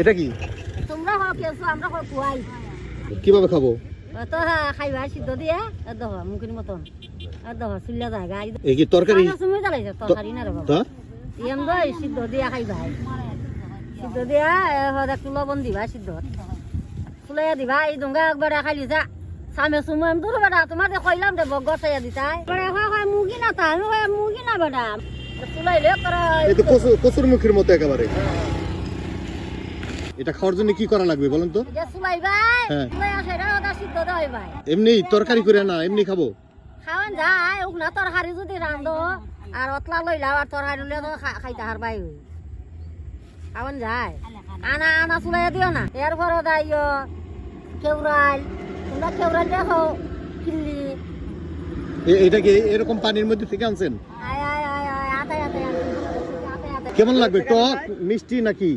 এটা কি? তোমরা হও কেছো আমরা হও কুয়াই। কীভাবে খাব? তো খাইবা সিদ্ধ দিয়ে দহ মুখের মতন। দহ চুলিয়া জায়গা এই কি তরকারি? তুমি জ্বালাইছে তরকারি না রে বাবা। তা? এম দই সিদ্ধ দিয়া খাইবা। সিদ্ধ দিয়া হদ একটু লবণ দিবা সিদ্ধ ফুলাইয়া দিবা এই ডোঙ্গা একবার খাইলি যা সামে সুমো দূর বেড়া তোমার যে কইলাম দে বগ চাইয়া দিতাই বেড়া হয় হয় মুগি না তা হয় মুগি না বেড়া। ফুলাইলে করা কচুর মুখের মতো একেবারে এটা খাওয়ার জন্য কি করা লাগবে বলেন তো? যে সুলাই ভাই হ্যাঁ। সুলাই আসে ওটা সিদ্ধ দেওয়াই ভাই। এমনি তরকারি করে না এমনি খাব? খাওয়ান যায় উগনা তরকারি যদি রান্ধো আর অতলা লইলা আর তরকারি লইলে তো খা- খাইতে হার বাই হই খাওয়ান যায়। আনা আনা চুলাই দিও না। এরপরে দাইও কেউরাল তোমরা কেউরাল দেখো কিনলি এ- এটা কি এরকম পানির মধ্যে থেকে আনছেন? আয় আয় আয় আয় কেমন লাগবে টক মিষ্টি নাকি?